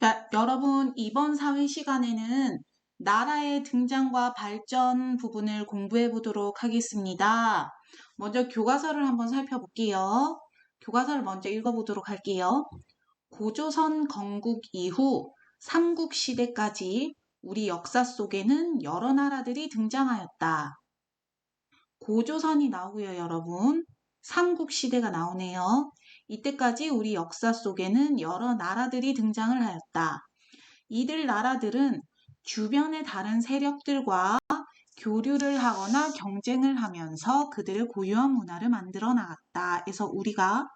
자, 여러분, 이번 사회 시간에는 나라의 등장과 발전 부분을 공부해 보도록 하겠습니다. 먼저 교과서를 한번 살펴볼게요. 교과서를 먼저 읽어보도록 할게요. 고조선 건국 이후 삼국 시대까지 우리 역사 속에는 여러 나라들이 등장하였다. 고조선이 나오고요, 여러분. 삼국 시대가 나오네요. 이때까지 우리 역사 속에는 여러 나라들이 등장을 하였다. 이들 나라들은 주변의 다른 세력들과 교류를 하거나 경쟁을 하면서 그들의 고유한 문화를 만들어 나갔다. 그래서 우리가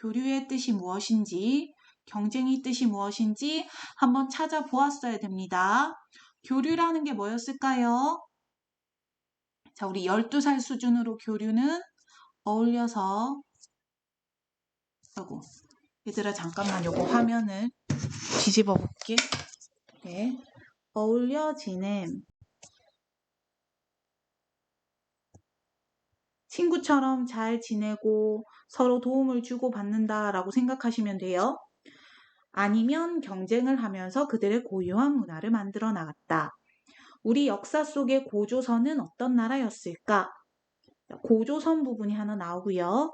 교류의 뜻이 무엇인지, 경쟁의 뜻이 무엇인지 한번 찾아보았어야 됩니다. 교류라는 게 뭐였을까요? 자, 우리 12살 수준으로 교류는 어울려서 하고 얘들아 잠깐만 요거 화면을 뒤집어 볼게. 네. 어울려 지냄 친구처럼 잘 지내고 서로 도움을 주고 받는다 라고 생각하시면 돼요. 아니면 경쟁을 하면서 그들의 고유한 문화를 만들어 나갔다. 우리 역사 속의 고조선은 어떤 나라였을까? 고조선 부분이 하나 나오고요.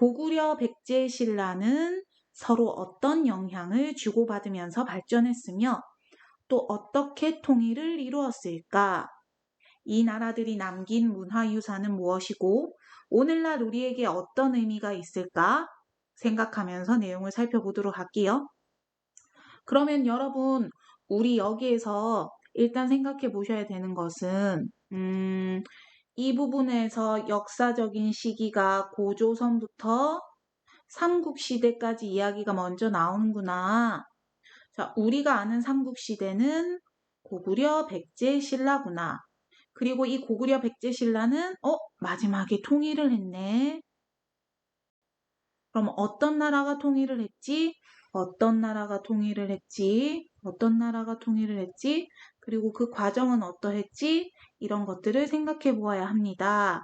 고구려 백제 신라는 서로 어떤 영향을 주고받으면서 발전했으며 또 어떻게 통일을 이루었을까? 이 나라들이 남긴 문화유산은 무엇이고 오늘날 우리에게 어떤 의미가 있을까? 생각하면서 내용을 살펴보도록 할게요. 그러면 여러분, 우리 여기에서 일단 생각해 보셔야 되는 것은, 음, 이 부분에서 역사적인 시기가 고조선부터 삼국시대까지 이야기가 먼저 나오는구나. 자, 우리가 아는 삼국시대는 고구려, 백제, 신라구나. 그리고 이 고구려, 백제, 신라는 어 마지막에 통일을 했네. 그럼 어떤 나라가 통일을 했지? 어떤 나라가 통일을 했지? 어떤 나라가 통일을 했지? 그리고 그 과정은 어떠했지? 이런 것들을 생각해 보아야 합니다.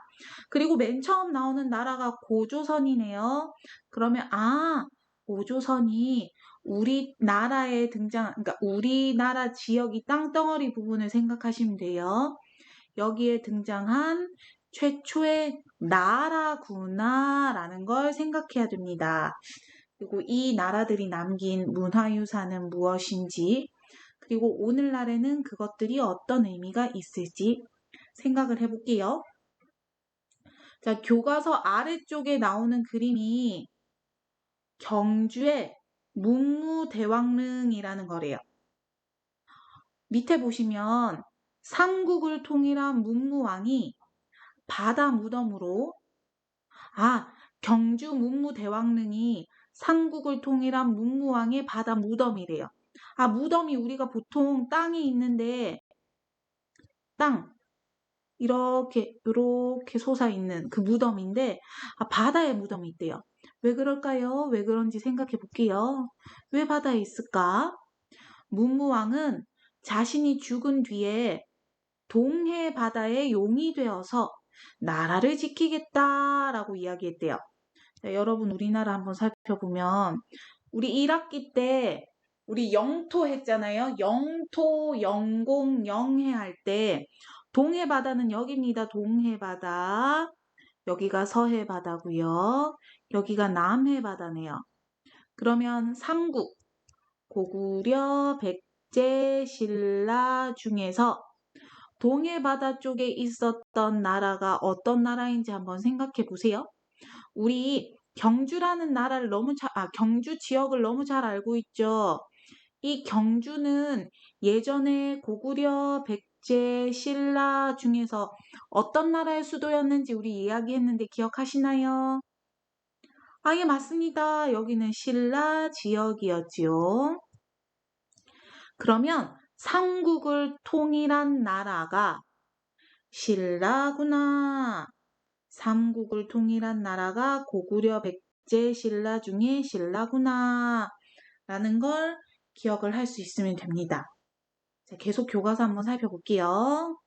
그리고 맨 처음 나오는 나라가 고조선이네요. 그러면, 아, 고조선이 우리나라에 등장, 그러니까 우리나라 지역이 땅덩어리 부분을 생각하시면 돼요. 여기에 등장한 최초의 나라구나라는 걸 생각해야 됩니다. 그리고 이 나라들이 남긴 문화유산은 무엇인지, 그리고 오늘날에는 그것들이 어떤 의미가 있을지 생각을 해볼게요. 자, 교과서 아래쪽에 나오는 그림이 경주의 문무대왕릉이라는 거래요. 밑에 보시면 삼국을 통일한 문무왕이 바다 무덤으로 아 경주 문무대왕릉이 삼국을 통일한 문무왕의 바다 무덤이래요. 아 무덤이 우리가 보통 땅이 있는데 땅 이렇게 이렇게 솟아 있는 그 무덤인데 아 바다에 무덤이 있대요. 왜 그럴까요? 왜 그런지 생각해 볼게요. 왜 바다에 있을까? 문무왕은 자신이 죽은 뒤에 동해 바다의 용이 되어서 나라를 지키겠다라고 이야기했대요. 자, 여러분 우리나라 한번 살펴보면 우리 1학기 때 우리 영토 했잖아요. 영토, 영공, 영해 할 때 동해 바다는 여기입니다. 동해 바다. 여기가 서해 바다고요. 여기가 남해 바다네요. 그러면 삼국 고구려, 백제, 신라 중에서 동해 바다 쪽에 있었던 나라가 어떤 나라인지 한번 생각해 보세요. 우리 경주라는 나라를 너무 잘, 아, 경주 지역을 너무 잘 알고 있죠. 이 경주는 예전에 고구려, 백제, 신라 중에서 어떤 나라의 수도였는지 우리 이야기했는데 기억하시나요? 아, 예, 맞습니다. 여기는 신라 지역이었지요. 그러면 삼국을 통일한 나라가 신라구나. 삼국을 통일한 나라가 고구려, 백제, 신라 중에 신라구나. 라는 걸 기억을 할 수 있으면 됩니다. 자, 계속 교과서 한번 살펴볼게요.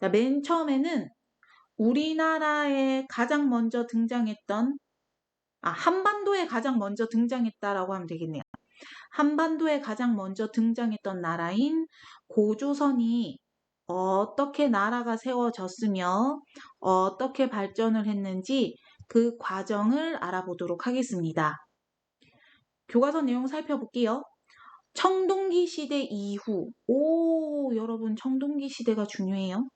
자, 맨 처음에는 우리나라에 가장 먼저 등장했던, 아, 한반도에 가장 먼저 등장했다라고 하면 되겠네요. 한반도에 가장 먼저 등장했던 나라인 고조선이 어떻게 나라가 세워졌으며 어떻게 발전을 했는지 그 과정을 알아보도록 하겠습니다. 교과서 내용 살펴볼게요. 청동기 시대 이후, 오, 여러분, 청동기 시대가 중요해요.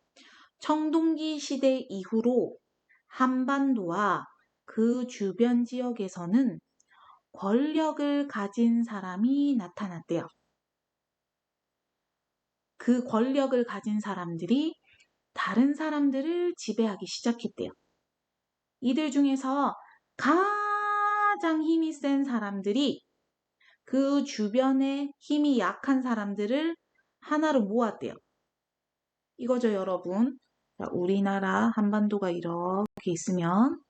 청동기 시대 이후로 한반도와 그 주변 지역에서는 권력을 가진 사람이 나타났대요. 그 권력을 가진 사람들이 다른 사람들을 지배하기 시작했대요. 이들 중에서 가장 힘이 센 사람들이 그 주변에 힘이 약한 사람들을 하나로 모았대요. 이거죠, 여러분. 자, 우리나라 한반도가 이렇게 있으면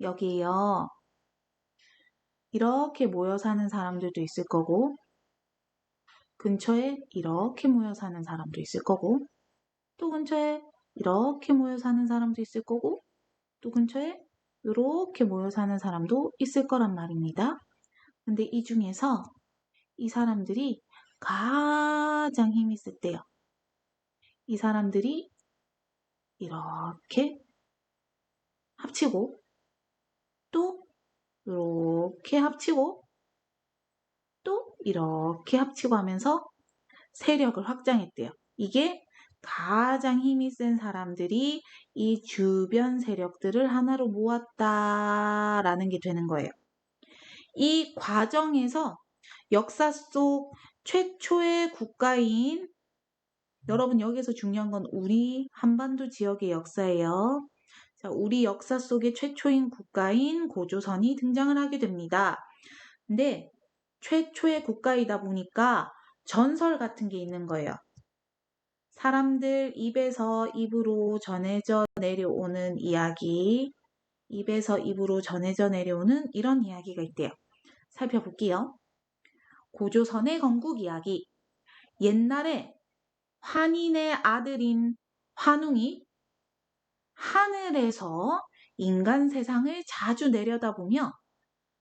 여기에요. 이렇게 모여 사는 사람들도 있을 거고 근처에 이렇게 모여 사는 사람도 있을 거고 또 근처에 이렇게 모여 사는 사람도 있을 거고 또 근처에 이렇게 모여 사는 사람도 있을 거란 말입니다. 근데 이 중에서 이 사람들이 가장 힘이 셌대요. 이 사람들이 이렇게 합치고 또 이렇게 합치고 또 이렇게 합치고 하면서 세력을 확장했대요. 이게 가장 힘이 센 사람들이 이 주변 세력들을 하나로 모았다라는 게 되는 거예요. 이 과정에서 역사 속 최초의 국가인 여러분 여기서 중요한 건 우리 한반도 지역의 역사예요. 자, 우리 역사 속의 최초인 국가인 고조선이 등장을 하게 됩니다. 근데 최초의 국가이다 보니까 전설 같은 게 있는 거예요. 사람들 입에서 입으로 전해져 내려오는 이야기, 입에서 입으로 전해져 내려오는 이런 이야기가 있대요. 살펴볼게요. 고조선의 건국 이야기. 옛날에 환인의 아들인 환웅이 하늘에서 인간 세상을 자주 내려다보며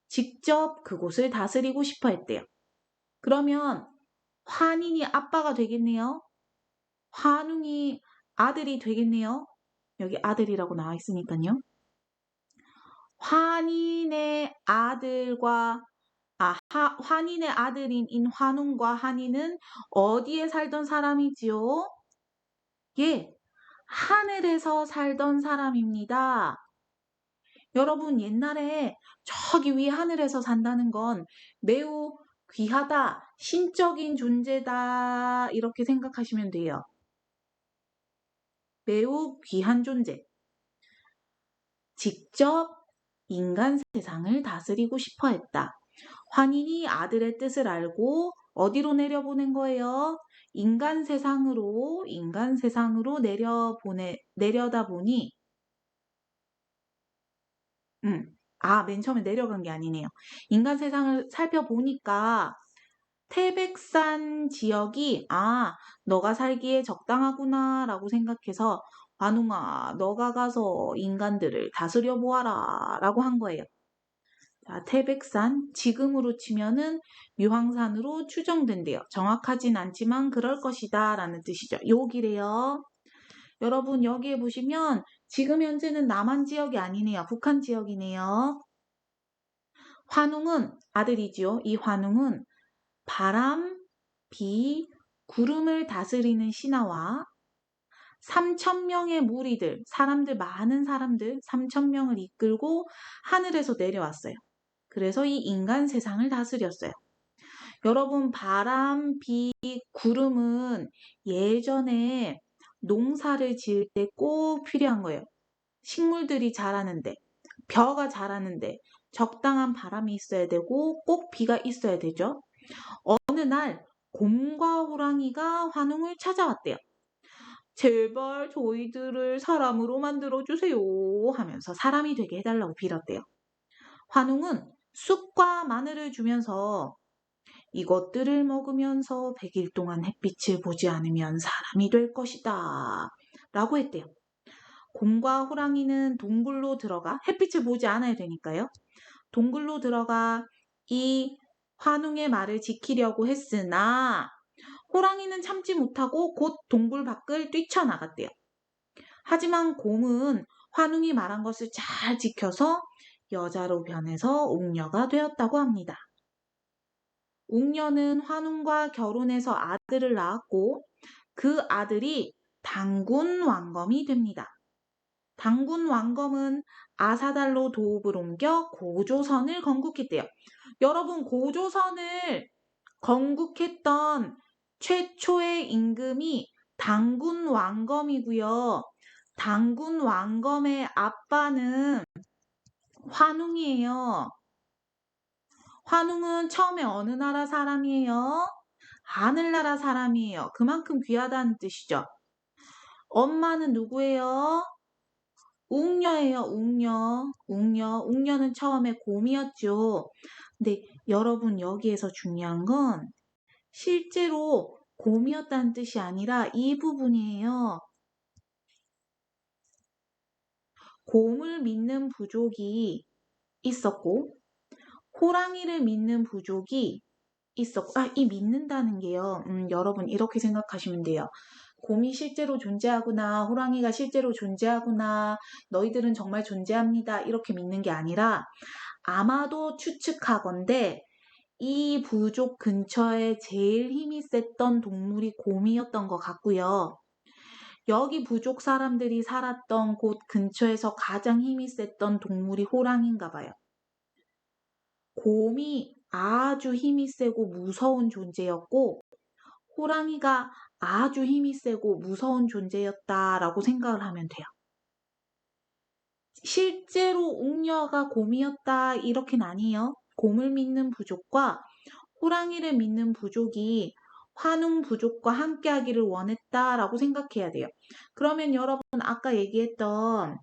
직접 그곳을 다스리고 싶어 했대요. 그러면 환인이 아빠가 되겠네요. 환웅이 아들이 되겠네요. 여기 아들이라고 나와 있으니까요. 환인의 아들과 아, 하, 환인의 아들인 인환웅과 한인은 어디에 살던 사람이지요? 예, 하늘에서 살던 사람입니다. 여러분, 옛날에 저기 위 하늘에서 산다는 건 매우 귀하다, 신적인 존재다, 이렇게 생각하시면 돼요. 매우 귀한 존재. 직접 인간 세상을 다스리고 싶어 했다. 환인이 아들의 뜻을 알고 어디로 내려보낸 거예요? 인간 세상으로, 인간 세상으로 내려보내, 내려다 보니, 음, 아, 맨 처음에 내려간 게 아니네요. 인간 세상을 살펴보니까 태백산 지역이, 아, 너가 살기에 적당하구나, 라고 생각해서, 관웅아, 너가 가서 인간들을 다스려 보아라, 라고 한 거예요. 자, 태백산, 지금으로 치면은 유황산으로 추정된대요. 정확하진 않지만 그럴 것이다 라는 뜻이죠. 여기래요. 여러분 여기에 보시면 지금 현재는 남한 지역이 아니네요. 북한 지역이네요. 환웅은 아들이지요. 이 환웅은 바람, 비, 구름을 다스리는 신하와 3천 명의 무리들, 사람들 많은 사람들 3천 명을 이끌고 하늘에서 내려왔어요. 그래서 이 인간 세상을 다스렸어요. 여러분, 바람, 비, 구름은 예전에 농사를 지을 때 꼭 필요한 거예요. 식물들이 자라는데, 벼가 자라는데, 적당한 바람이 있어야 되고, 꼭 비가 있어야 되죠. 어느 날, 곰과 호랑이가 환웅을 찾아왔대요. 제발 저희들을 사람으로 만들어주세요 하면서 사람이 되게 해달라고 빌었대요. 환웅은 쑥과 마늘을 주면서 이것들을 먹으면서 100일 동안 햇빛을 보지 않으면 사람이 될 것이다. 라고 했대요. 곰과 호랑이는 동굴로 들어가 햇빛을 보지 않아야 되니까요. 동굴로 들어가 이 환웅의 말을 지키려고 했으나 호랑이는 참지 못하고 곧 동굴 밖을 뛰쳐나갔대요. 하지만 곰은 환웅이 말한 것을 잘 지켜서 여자로 변해서 웅녀가 되었다고 합니다. 웅녀는 환웅과 결혼해서 아들을 낳았고 그 아들이 당군 왕검이 됩니다. 당군 왕검은 아사달로 도읍을 옮겨 고조선을 건국했대요. 여러분 고조선을 건국했던 최초의 임금이 당군 왕검이고요. 당군 왕검의 아빠는 환웅이에요. 환웅은 처음에 어느 나라 사람이에요? 하늘나라 사람이에요. 그만큼 귀하다는 뜻이죠. 엄마는 누구예요? 웅녀예요, 웅녀. 웅녀. 웅녀는 처음에 곰이었죠. 근데 여러분 여기에서 중요한 건 실제로 곰이었다는 뜻이 아니라 이 부분이에요. 곰을 믿는 부족이 있었고 호랑이를 믿는 부족이 있었고 아, 이 믿는다는 게요. 음, 여러분 이렇게 생각하시면 돼요. 곰이 실제로 존재하구나, 호랑이가 실제로 존재하구나, 너희들은 정말 존재합니다. 이렇게 믿는 게 아니라 아마도 추측하건대 이 부족 근처에 제일 힘이 셌던 동물이 곰이었던 것 같고요. 여기 부족 사람들이 살았던 곳 근처에서 가장 힘이 셌던 동물이 호랑이인가 봐요. 곰이 아주 힘이 세고 무서운 존재였고, 호랑이가 아주 힘이 세고 무서운 존재였다라고 생각을 하면 돼요. 실제로 웅녀가 곰이었다 이렇게는 아니에요. 곰을 믿는 부족과 호랑이를 믿는 부족이 환웅 부족과 함께 하기를 원했다라고 생각해야 돼요. 그러면 여러분 아까 얘기했던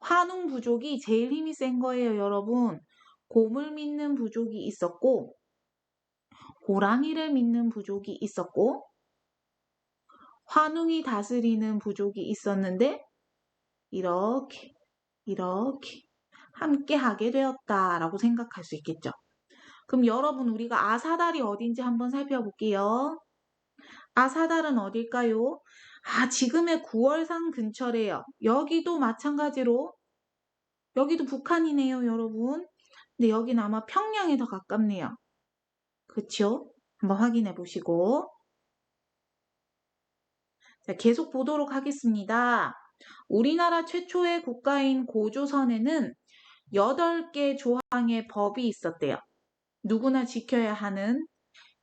환웅 부족이 제일 힘이 센 거예요, 여러분. 곰을 믿는 부족이 있었고 호랑이를 믿는 부족이 있었고 환웅이 다스리는 부족이 있었는데 이렇게 이렇게 함께 하게 되었다라고 생각할 수 있겠죠. 그럼 여러분 우리가 아사달이 어딘지 한번 살펴볼게요. 아사달은 어딜까요? 아, 지금의 9월산 근처래요. 여기도 마찬가지로 여기도 북한이네요, 여러분. 근데 여기는 아마 평양에 더 가깝네요. 그쵸? 한번 확인해 보시고. 자, 계속 보도록 하겠습니다. 우리나라 최초의 국가인 고조선에는 8개 조항의 법이 있었대요. 누구나 지켜야 하는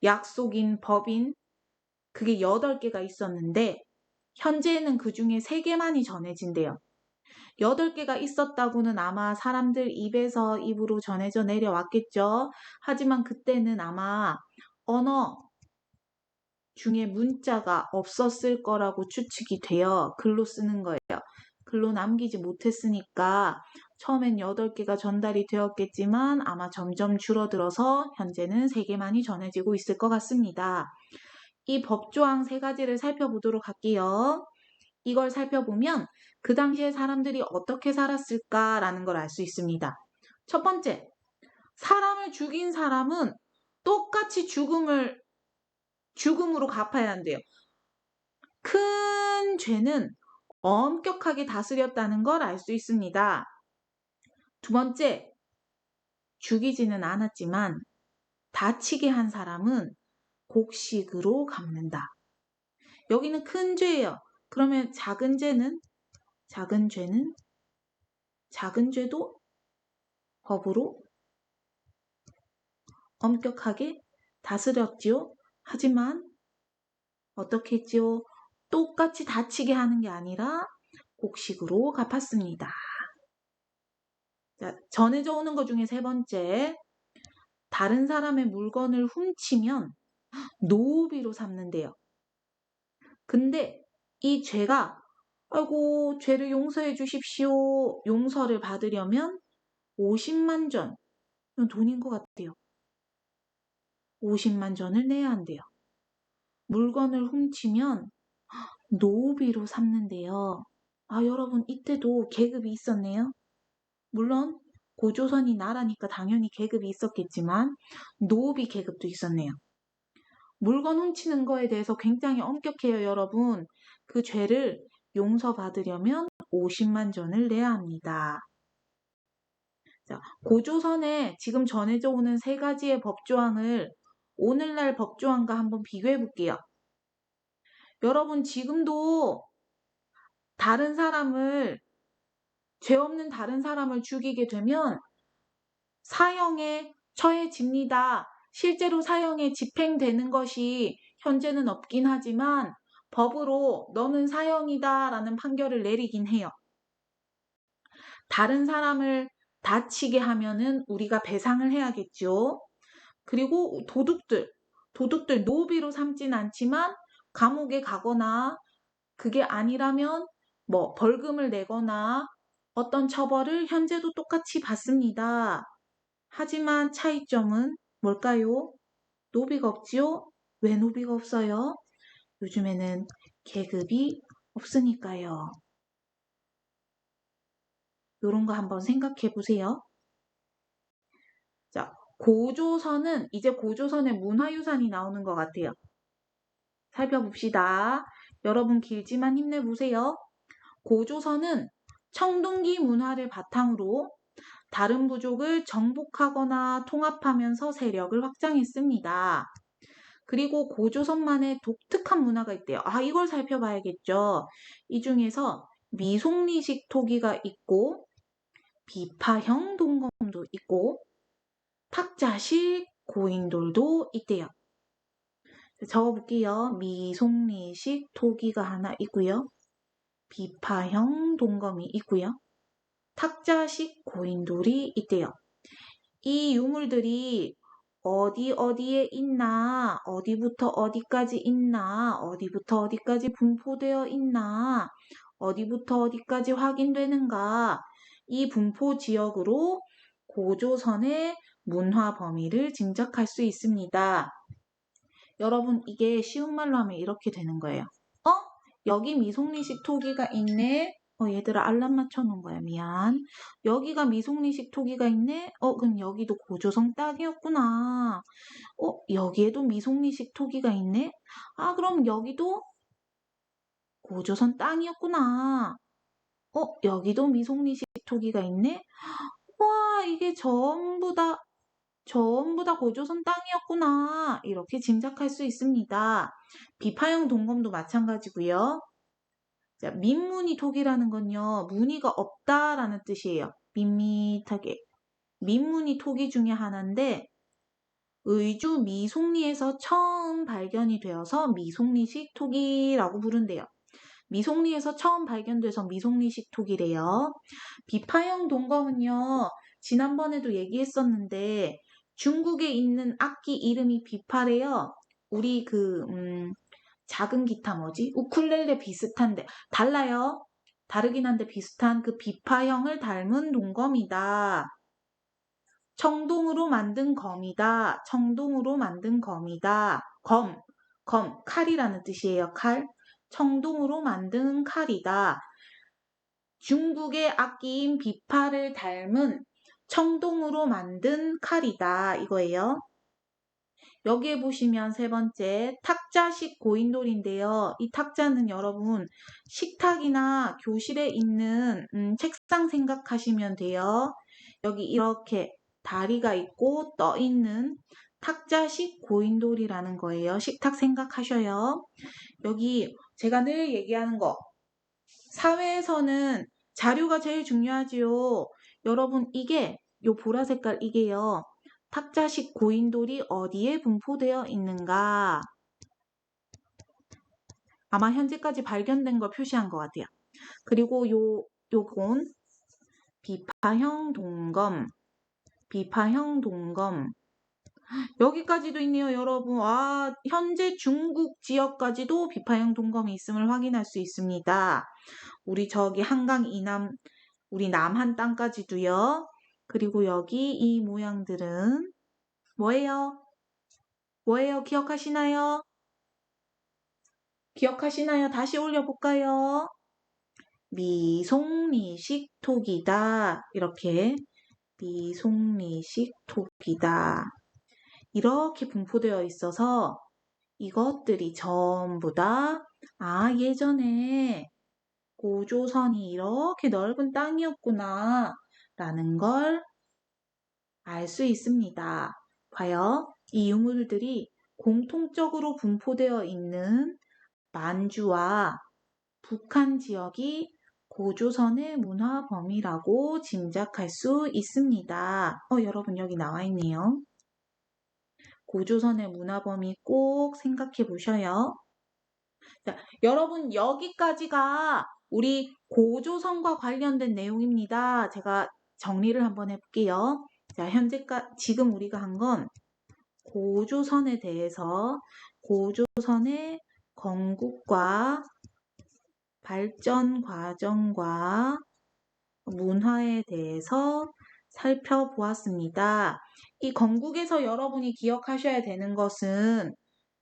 약속인 법인 그게 8개가 있었는데 현재는 그 중에 3개만이 전해진대요. 8개가 있었다고는 아마 사람들 입에서 입으로 전해져 내려왔겠죠. 하지만 그때는 아마 언어 중에 문자가 없었을 거라고 추측이 되어 글로 쓰는 거예요. 글로 남기지 못했으니까 처음엔 8개가 전달이 되었겠지만 아마 점점 줄어들어서 현재는 3개만이 전해지고 있을 것 같습니다. 이 법조항 세 가지를 살펴보도록 할게요. 이걸 살펴보면 그 당시에 사람들이 어떻게 살았을까라는 걸 알 수 있습니다. 첫 번째, 사람을 죽인 사람은 똑같이 죽음을 죽음으로 갚아야 한대요. 큰 죄는 엄격하게 다스렸다는 걸 알 수 있습니다. 두 번째, 죽이지는 않았지만 다치게 한 사람은 곡식으로 갚는다. 여기는 큰 죄예요. 그러면 작은 죄는 작은 죄는 작은 죄도 법으로 엄격하게 다스렸지요. 하지만 어떻게 했지요? 똑같이 다치게 하는 게 아니라 곡식으로 갚았습니다. 자, 전해져 오는 것 중에 세 번째, 다른 사람의 물건을 훔치면 노비로 삼는데요. 근데 이 죄가 아이고 죄를 용서해 주십시오. 용서를 받으려면 50만 전 돈인 것 같아요. 50만 전을 내야 한대요. 물건을 훔치면 노비로 삼는데요. 아, 여러분, 이때도 계급이 있었네요. 물론 고조선이 나라니까 당연히 계급이 있었겠지만 노비 계급도 있었네요. 물건 훔치는 거에 대해서 굉장히 엄격해요, 여러분. 그 죄를 용서받으려면 50만 전을 내야 합니다. 자, 고조선에 지금 전해져 오는 세 가지의 법조항을 오늘날 법조항과 한번 비교해 볼게요. 여러분, 지금도 다른 사람을, 죄 없는 다른 사람을 죽이게 되면 사형에 처해집니다. 실제로 사형에 집행되는 것이 현재는 없긴 하지만 법으로 너는 사형이다 라는 판결을 내리긴 해요. 다른 사람을 다치게 하면은 우리가 배상을 해야겠죠. 그리고 도둑들, 도둑들 노비로 삼진 않지만 감옥에 가거나 그게 아니라면 뭐 벌금을 내거나 어떤 처벌을 현재도 똑같이 받습니다. 하지만 차이점은 뭘까요? 노비가 없지요? 왜 노비가 없어요? 요즘에는 계급이 없으니까요. 요런 거 한번 생각해 보세요. 자, 고조선은 이제 고조선의 문화유산이 나오는 것 같아요. 살펴봅시다. 여러분 길지만 힘내보세요. 고조선은 청동기 문화를 바탕으로 다른 부족을 정복하거나 통합하면서 세력을 확장했습니다. 그리고 고조선만의 독특한 문화가 있대요. 아, 이걸 살펴봐야겠죠. 이 중에서 미송리식 토기가 있고 비파형 동검도 있고 탁자식 고인돌도 있대요. 적어볼게요. 미송리식 토기가 하나 있고요. 비파형 동검이 있고요. 탁자식 고인돌이 있대요. 이 유물들이 어디 어디에 있나, 어디부터 어디까지 있나, 어디부터 어디까지 분포되어 있나, 어디부터 어디까지 확인되는가, 이 분포 지역으로 고조선의 문화 범위를 짐작할 수 있습니다. 여러분, 이게 쉬운 말로 하면 이렇게 되는 거예요. 어? 여기 미송리식 토기가 있네. 어, 얘들아, 알람 맞춰놓은 거야. 미안. 여기가 미송리식 토기가 있네? 어, 그럼 여기도 고조선 땅이었구나. 어, 여기에도 미송리식 토기가 있네? 아, 그럼 여기도 고조선 땅이었구나. 어, 여기도 미송리식 토기가 있네? 와, 이게 전부 다, 전부 다 고조선 땅이었구나. 이렇게 짐작할 수 있습니다. 비파형 동검도 마찬가지고요. 자, 민무늬 토기라는 건요, 무늬가 없다라는 뜻이에요. 밋밋하게. 민무늬 토기 중에 하나인데, 의주 미송리에서 처음 발견이 되어서 미송리식 토기라고 부른대요. 미송리에서 처음 발견돼서 미송리식 토기래요. 비파형 동검은요, 지난번에도 얘기했었는데, 중국에 있는 악기 이름이 비파래요. 우리 그, 음, 작은 기타 뭐지? 우쿨렐레 비슷한데 달라요. 다르긴 한데 비슷한 그 비파형을 닮은 동검이다. 청동으로 만든 검이다. 청동으로 만든 검이다. 검, 검, 칼이라는 뜻이에요. 칼. 청동으로 만든 칼이다. 중국의 악기인 비파를 닮은 청동으로 만든 칼이다. 이거예요. 여기에 보시면 세 번째 탁자식 고인돌인데요. 이 탁자는 여러분 식탁이나 교실에 있는 음, 책상 생각하시면 돼요. 여기 이렇게 다리가 있고 떠 있는 탁자식 고인돌이라는 거예요. 식탁 생각하셔요. 여기 제가 늘 얘기하는 거 사회에서는 자료가 제일 중요하지요. 여러분 이게 요 보라 색깔 이게요. 탁자식 고인돌이 어디에 분포되어 있는가? 아마 현재까지 발견된 걸 표시한 것 같아요. 그리고 요, 요건 비파형 동검, 비파형 동검. 여기까지도 있네요, 여러분. 와, 현재 중국 지역까지도 비파형 동검이 있음을 확인할 수 있습니다. 우리 저기 한강 이남, 우리 남한 땅까지도요. 그리고 여기 이 모양들은 뭐예요? 뭐예요? 기억하시나요? 기억하시나요? 다시 올려볼까요? 미송리식 톡이다. 이렇게 미송리식 토기다. 이렇게 분포되어 있어서 이것들이 전부 다, 아, 예전에 고조선이 이렇게 넓은 땅이었구나, 라는 걸 알 수 있습니다. 과연 이 유물들이 공통적으로 분포되어 있는 만주와 북한 지역이 고조선의 문화 범위라고 짐작할 수 있습니다. 어, 여러분 여기 나와 있네요. 고조선의 문화 범위 꼭 생각해 보셔요. 자, 여러분 여기까지가 우리 고조선과 관련된 내용입니다. 제가 정리를 한번 해볼게요. 자, 현재까 지금 우리가 한 건 고조선에 대해서 고조선의 건국과 발전 과정과 문화에 대해서 살펴보았습니다. 이 건국에서 여러분이 기억하셔야 되는 것은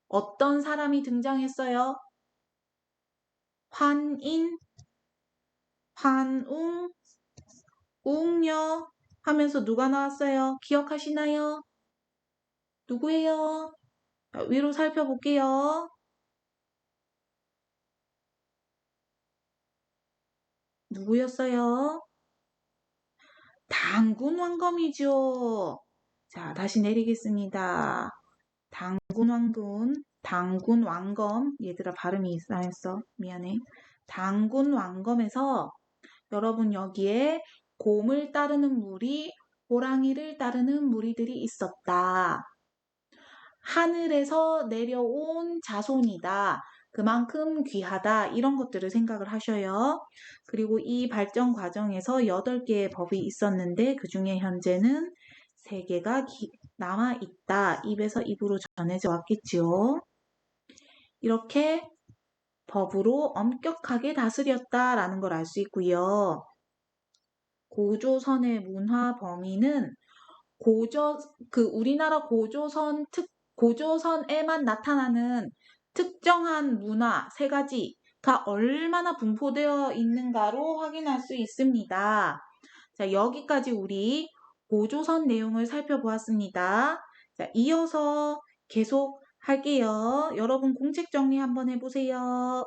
어떤 사람이 등장했어요? 환인, 환웅, 웅녀 하면서 누가 나왔어요? 기억하시나요? 누구예요? 자, 위로 살펴볼게요. 누구였어요? 당군 왕검이죠. 자, 다시 내리겠습니다. 당군 왕군, 당군 왕검. 얘들아, 발음이 이상했어. 미안해. 당군 왕검에서 여러분 여기에 곰을 따르는 무리, 호랑이를 따르는 무리들이 있었다. 하늘에서 내려온 자손이다. 그만큼 귀하다. 이런 것들을 생각을 하셔요. 그리고 이 발전 과정에서 8개의 법이 있었는데 그 중에 현재는 3개가 남아 있다. 입에서 입으로 전해져 왔겠지요. 이렇게 법으로 엄격하게 다스렸다라는 걸 알 수 있고요. 고조선의 문화 범위는 고조 그 우리나라 고조선 특 고조선에만 나타나는 특정한 문화 세 가지가 얼마나 분포되어 있는가로 확인할 수 있습니다. 자, 여기까지 우리 고조선 내용을 살펴보았습니다. 자, 이어서 계속 할게요. 여러분 공책 정리 한번 해보세요.